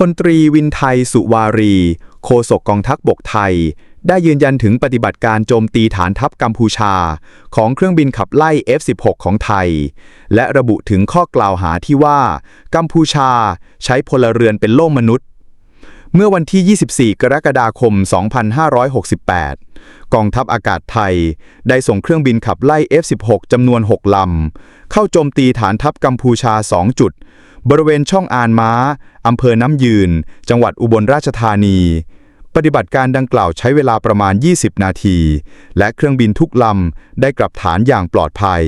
พลตรีวินไทยสุวารี โฆษกกองทัพบกไทย ได้ยืนยันถึงปฏิบัติการโจมตีฐานทัพกัมพูชา ของเครื่องบินขับไล่ F-16 ของไทย และระบุถึงข้อกล่าวหาที่ว่า กัมพูชาใช้พลเรือนเป็นโล่มนุษย์ เมื่อวันที่ 24 กรกฎาคม 2568 กองทัพอากาศไทย ได้ส่งเครื่องบินขับไล่ F-16 จำนวน 6 ลำ เข้าโจมตีฐานทัพกัมพูชา 2 จุด บริเวณช่องอานม้า อำเภอน้ำยืน จังหวัดอุบลราชธานี ปฏิบัติการดังกล่าวใช้เวลาประมาณ 20 นาที และเครื่องบินทุกลำได้กลับฐานอย่างปลอดภัย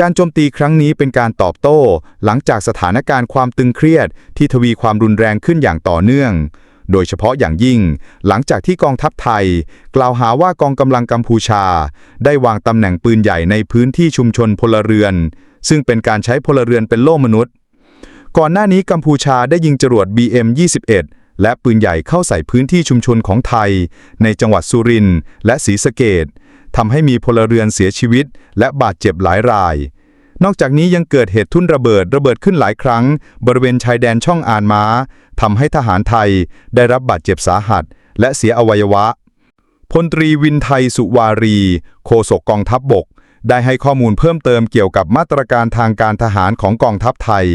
การโจมตีครั้งนี้เป็นการตอบโต้ หลังจากสถานการณ์ความตึงเครียด ที่ทวีความรุนแรงขึ้นอย่างต่อเนื่อง โดยเฉพาะอย่างยิ่ง หลังจากที่กองทัพไทย กล่าวหาว่ากองกำลังกัมพูชา ได้วางตำแหน่งปืนใหญ่ในพื้นที่ชุมชนพลเรือน ซึ่งเป็นการใช้พลเรือนเป็นโล่มนุษย์ ก่อนหน้านี้กัมพูชาได้ยิงจรวด BM-21 และปืนใหญ่เข้าใส่พื้นที่ชุมชนของไทย ในจังหวัดสุรินทร์และศรีสะเกดทำให้มีพลเรือนเสียชีวิต และบาดเจ็บหลายราย นอกจากนี้ยังเกิดเหตุทุ่นระเบิดระเบิดขึ้นหลายครั้ง บริเวณชายแดนช่องอานม้าทำให้ทหารไทยได้รับบาดเจ็บสาหัส และเสียอวัยวะพลตรีวินไทยสุวารี โฆษกกองทัพบบก ได้ให้ข้อมูลเพิ่มเติมเกี่ยวกับมาตรการทางการทหารของกองทัพไทย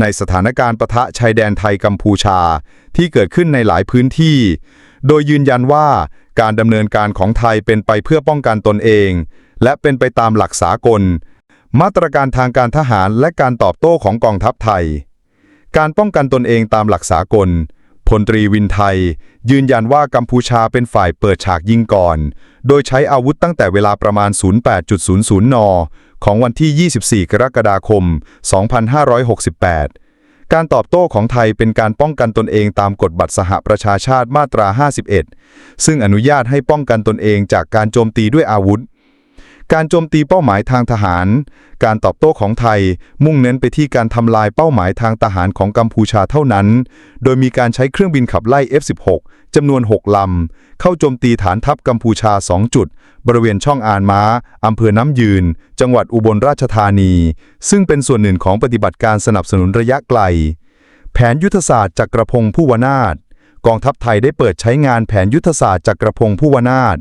ในสถานการณ์ปะทะชายแดนไทยกัมพูชา ที่เกิดขึ้นในหลายพื้นที่ โดยยืนยันว่าการดำเนินการของไทยเป็นไปเพื่อป้องกันตนเอง และเป็นไปตามหลักสากล มาตรการทางการทหารและการตอบโต้ของกองทัพไทย การป้องกันตนเองตามหลักสากล พลตรีวินไทย ยืนยันว่ากัมพูชาเป็นฝ่ายเปิดฉากยิงก่อน โดยใช้อาวุธตั้งแต่เวลาประมาณ 08.00 น ของวันที่ 24 กรกฎาคม 2568การตอบโต้ของไทยเป็นการป้องกันตนเองตามกฎบัตรสหประชาชาติมาตรา 51 ซึ่งอนุญาตให้ป้องกันตนเองจากการโจมตีด้วยอาวุธ การโจมตีเป้าหมายทางทหาร การตอบโต้ของไทยมุ่งเน้นไปที่การทำลายเป้าหมายทางทหารของกัมพูชาเท่านั้น โดยมีการใช้เครื่องบินขับไล่ F-16 จำนวน 6 ลำ เข้าโจมตีฐานทัพกัมพูชา 2 จุด บริเวณช่องอานม้าอำเภอน้ำยืน จังหวัดอุบลราชธานี ซึ่งเป็นส่วนหนึ่งของปฏิบัติการสนับสนุนระยะไกล แผนยุทธศาสตร์จักรพงศ์ผู้วนาถ กองทัพไทยได้เปิดใช้งานแผนยุทธศาสตร์จักรพงศ์ผู้วนาถ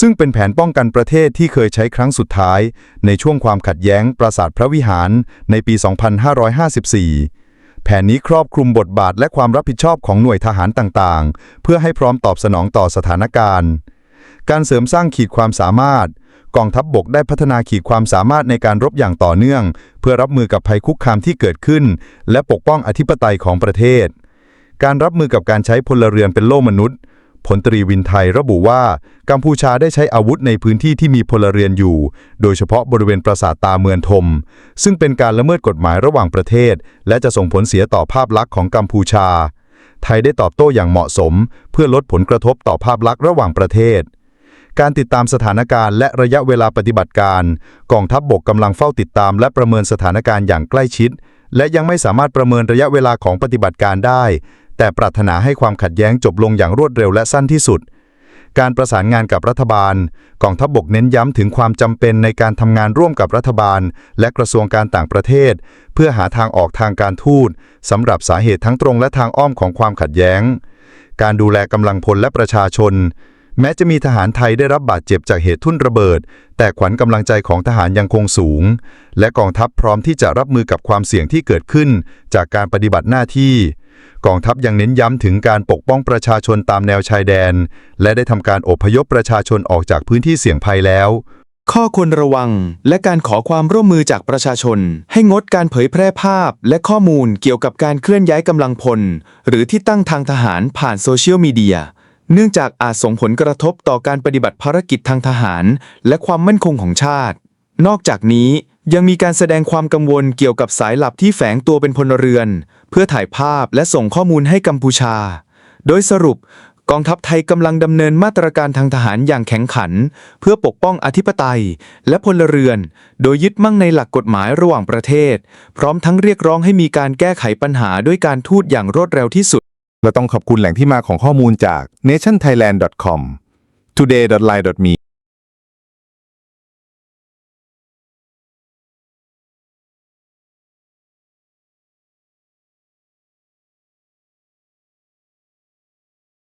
ซึ่งเป็นแผนป้องกันประเทศที่เคยใช้ครั้งสุดท้าย ในช่วงความขัดแย้งปราสาทพระวิหารในปี 2554 แผนนี้ครอบคลุมบทบาทและความรับผิดชอบของหน่วยทหารต่างๆ เพื่อให้พร้อมตอบสนองต่อสถานการณ์ การเสริมสร้างขีดความสามารถ กองทัพบบกได้พัฒนาขีดความสามารถในการรบอย่างต่อเนื่อง เพื่อรับมือกับภัยคุกคามที่เกิดขึ้น และปกป้องอธิปไตยของประเทศ การรับมือกับการใช้พลเรือนเป็นโล่มนุษย์พลตรีวินไทยระบุว่า กัมพูชาได้ใช้อาวุธในพื้นที่ที่มีพลเรือนอยู่ โดยเฉพาะบริเวณปราสาทตาเมืองทม ซึ่งเป็นการละเมิดกฎหมายระหว่างประเทศ และจะส่งผลเสียต่อภาพลักษณ์ของกัมพูชา ไทยได้ตอบโต้อย่างเหมาะสม เพื่อลดผลกระทบต่อภาพลักษณ์ระหว่างประเทศ การติดตามสถานการณ์และระยะเวลาปฏิบัติการ กองทัพบบกกำลังเฝ้าติดตาม และประเมินสถานการณ์อย่างใกล้ชิด และยังไม่สามารถประเมินระยะเวลาของปฏิบัติการได้ แต่ปรารถนาให้ความขัดแย้งจบลงอย่างรวดเร็วและสั้นที่สุด การประสานงานกับรัฐบาลกองทัพบบกเน้นย้ำถึงความจำเป็นในการทำงานร่วมกับรัฐบาล และกระทรวงการต่างประเทศ เพื่อหาทางออกทางการทูตสำหรับสาเหตุทั้งตรงและทางอ้อมของความขัดแย้ง การดูแลกำลังพลและประชาชนแม้จะมีทหารไทยได้รับบาดเจ็บจากเหตุทุ่นระเบิด แต่ขวัญกำลังใจของทหารยังคงสูง และกองทัพพร้อมที่จะรับมือกับความเสี่ยงที่เกิดขึ้น จากการปฏิบัติหน้าที่ กองทัพยังเน้นย้ำถึงการปกป้องประชาชนตามแนวชายแดน และได้ทำการอพยพประชาชนออกจากพื้นที่เสี่ยงภัยแล้ว ข้อควรระวังและการขอความร่วมมือจากประชาชน ให้งดการเผยแพร่ภาพ และข้อมูลเกี่ยวกับการเคลื่อนย้ายกำลังพล หรือที่ตั้งทางทหารผ่านโซเชียลมีเดียเนื่องจากอาจส่งผลกระทบต่อการปฏิบัติภารกิจทางทหาร และความมั่นคงของชาติ นอกจากนี้ ยังมีการแสดงความกังวลเกี่ยวกับสายลับที่แฝงตัวเป็นพลเรือน เพื่อถ่ายภาพและส่งข้อมูลให้กัมพูชา โดยสรุปกองทัพไทยกำลังดำเนินมาตรการทางทหารอย่างแข็งขัน เพื่อปกป้องอธิปไตย และพลเรือน โดยยึดมั่งในหลักกฎหมายระหว่างประเทศ พร้อมทั้งเรียกร้องให้มีการแก้ไขปัญหาด้วยการทูตอย่างรวดเร็วที่สุด เราต้องขอบคุณแหล่งที่มาของข้อมูลจาก nationthailand.com today.line.me